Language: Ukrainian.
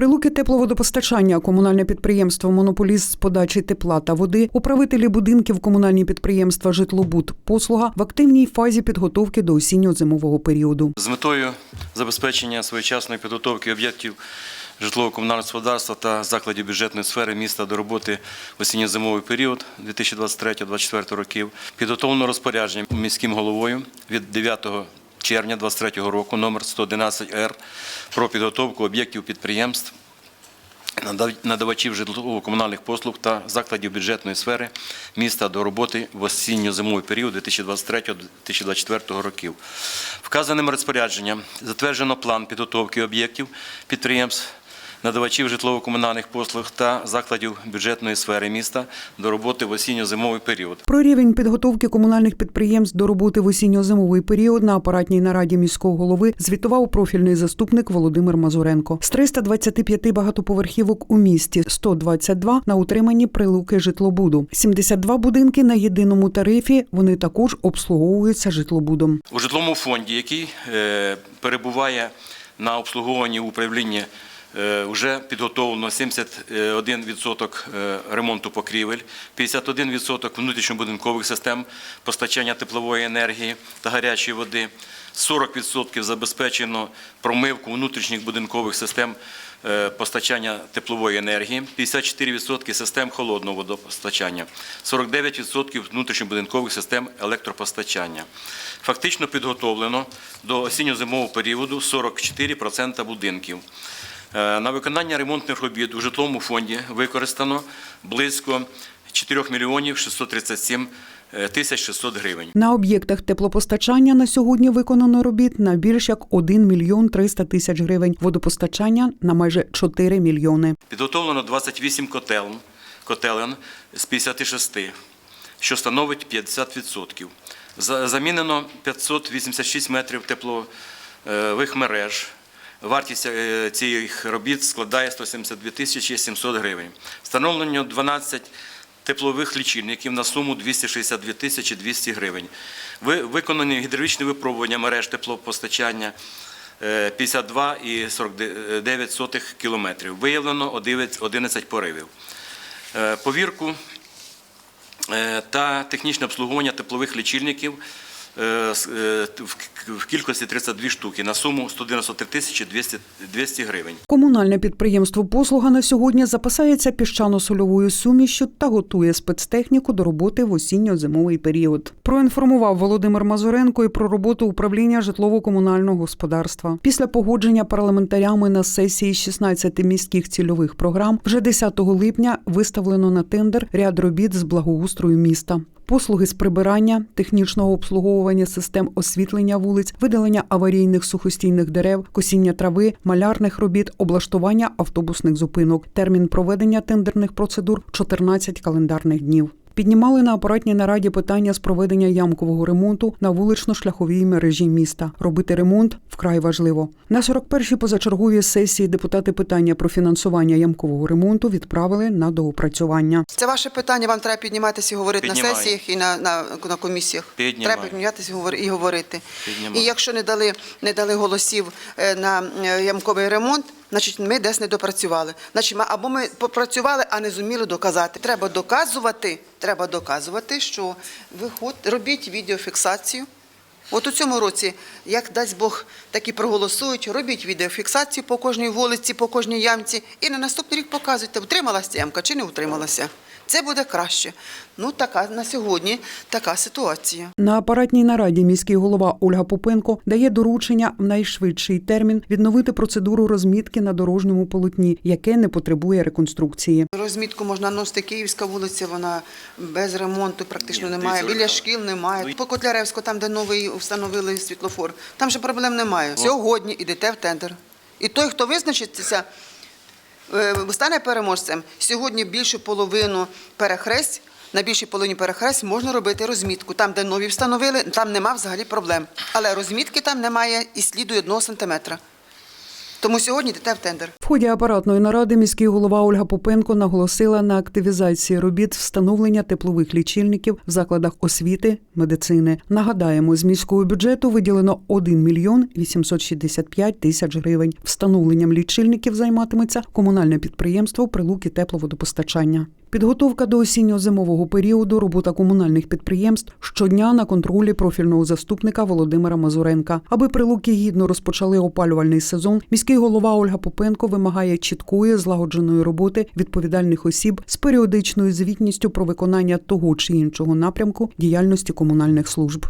Прилуки тепловодопостачання, комунальне підприємство Монополіст з подачі тепла та води, управителі будинків комунальні підприємства Житлобуд послуга в активній фазі підготовки до осінньо-зимового періоду. З метою забезпечення своєчасної підготовки об'єктів житлово-комунального господарства та закладів бюджетної сфери міста до роботи в осінньо-зимовий період 2023-2024 років підготовлено розпорядження міським головою від 9 червня 2023 року номер 111-Р про підготовку об'єктів підприємств надавачів житлово-комунальних послуг та закладів бюджетної сфери міста до роботи в осінньо-зимовий період 2023-2024 років. Вказаним розпорядженням затверджено план підготовки об'єктів підприємств, надавачів житлово-комунальних послуг та закладів бюджетної сфери міста до роботи в осінньо-зимовий період. Про рівень підготовки комунальних підприємств до роботи в осінньо-зимовий період на апаратній нараді міського голови звітував профільний заступник Володимир Мазуренко. З 325 багатоповерхівок у місті 122 на утриманні прилуки житлобуду. 72 будинки на єдиному тарифі. Вони також обслуговуються житлобудом. У житловому фонді, який е, перебуває на обслуговуванні управління, вже підготовлено 71% е, ремонту покрівель, 51% внутрішньобудинкових систем постачання теплової енергії та гарячої води, 40% забезпечено промивку внутрішніх будинкових систем е, постачання теплової енергії, 54% систем холодного водопостачання, 49% внутрішньобудинкових систем електропостачання. Фактично підготовлено до осінньо-зимового періоду 44% будинків. Е, На виконання ремонтних робіт у житловому фонді використано близько 4 мільйонів 637 тисяч 600 гривень. На об'єктах теплопостачання на сьогодні виконано робіт на більш як 1 мільйон 300 тисяч гривень. Водопостачання на майже 4 мільйони. Підготовлено 28 котелень, котелень з 56, що становить 50%. За- Замінено 586 метрів теплових мереж. Вартість е, цих робіт складає 172 тисячі 700 гривень. Встановлено 12 теплових лічильників на суму 262 тисячі 200 гривень. Виконані гідравлічні випробування мереж теплопостачання е, 52,49 кілометрів. Виявлено 11 поривів. Е, Повірку е, та технічне обслуговування теплових лічильників е, е, в к- в кількості 32 штуки на суму 193 тисячі 200 200 гривень. Комунальне підприємство Послуга на сьогодні запасається піщано-сольовою сумішю та готує спецтехніку до роботи в осінньо-зимовий період. Проінформував Володимир Мазуренко і про роботу управління житлово-комунального господарства. Після погодження парламентарями на сесії 16 міських цільових програм вже 10 липня виставлено на тендер ряд робіт з благоустрою міста. Послуги з прибирання, технічного обслуговування систем освітлення вулиць, видалення аварійних сухостійних дерев, косіння трави, малярних робіт, облаштування автобусних зупинок. Термін проведення тендерних процедур 14 календарних днів. Піднімали на апаратній нараді питання з проведення ямкового ремонту на вулично-шляховій мережі міста. Робити ремонт вкрай важливо. На 41-й позачерговій сесії депутати питання про фінансування ямкового ремонту відправили на доопрацювання. Це ваше питання, вам треба підніматися і говорити на сесіях і на, на, на комісіях. Піднімаю. Треба підніматися і говорити. Піднімаю. І якщо не дали, не дали голосів е, на е, ямковий ремонт, значить ми десь не допрацювали. Значить, або ми попрацювали, а не зуміли доказати. Треба доказувати, треба доказувати, що ви робіть відеофіксацію. От у цьому році, як дасть Бог, так і проголосують, робіть відеофіксацію по кожній вулиці, по кожній ямці, і на наступний рік показуйте, утрималася ямка чи не утрималася. Це буде краще. Ну, така на сьогодні така ситуація. На апаратній нараді міський голова Ольга Попенко дає доручення в найшвидший термін відновити процедуру розмітки на дорожньому полотні, яке не потребує реконструкції. Розмітку можна носити Київська вулиця, вона без ремонту практично Ні, немає. Біля шкіл немає. Ну, По Котляревську, там, де новий встановили світлофор, там же проблем немає. Сьогодні йдете в тендер. І той, хто визначиться, е, стане переможцем. Сьогодні більшу половину перехресть. На більшій половині перехресть можна робити розмітку. Там, де нові встановили, там нема взагалі проблем. Але розмітки там немає і сліду одного сантиметра. Тому сьогодні йдете в тендер. В ході апаратної наради міський голова Ольга Попенко наголосила на активізації робіт встановлення теплових лічильників в закладах освіти, медицини. Нагадаємо, з міського бюджету виділено 1 мільйон 865 тисяч гривень. Встановленням лічильників займатиметься комунальне підприємство Прилуки тепловодопостачання. Підготовка до осінньо-зимового періоду, робота комунальних підприємств щодня на контролі профільного заступника Володимира Мазуренка. Аби прилуки гідно розпочали опалювальний сезон, міський голова Ольга Попенко вимагає чіткої злагодженої роботи відповідальних осіб з періодичною звітністю про виконання того чи іншого напрямку діяльності комунальних служб.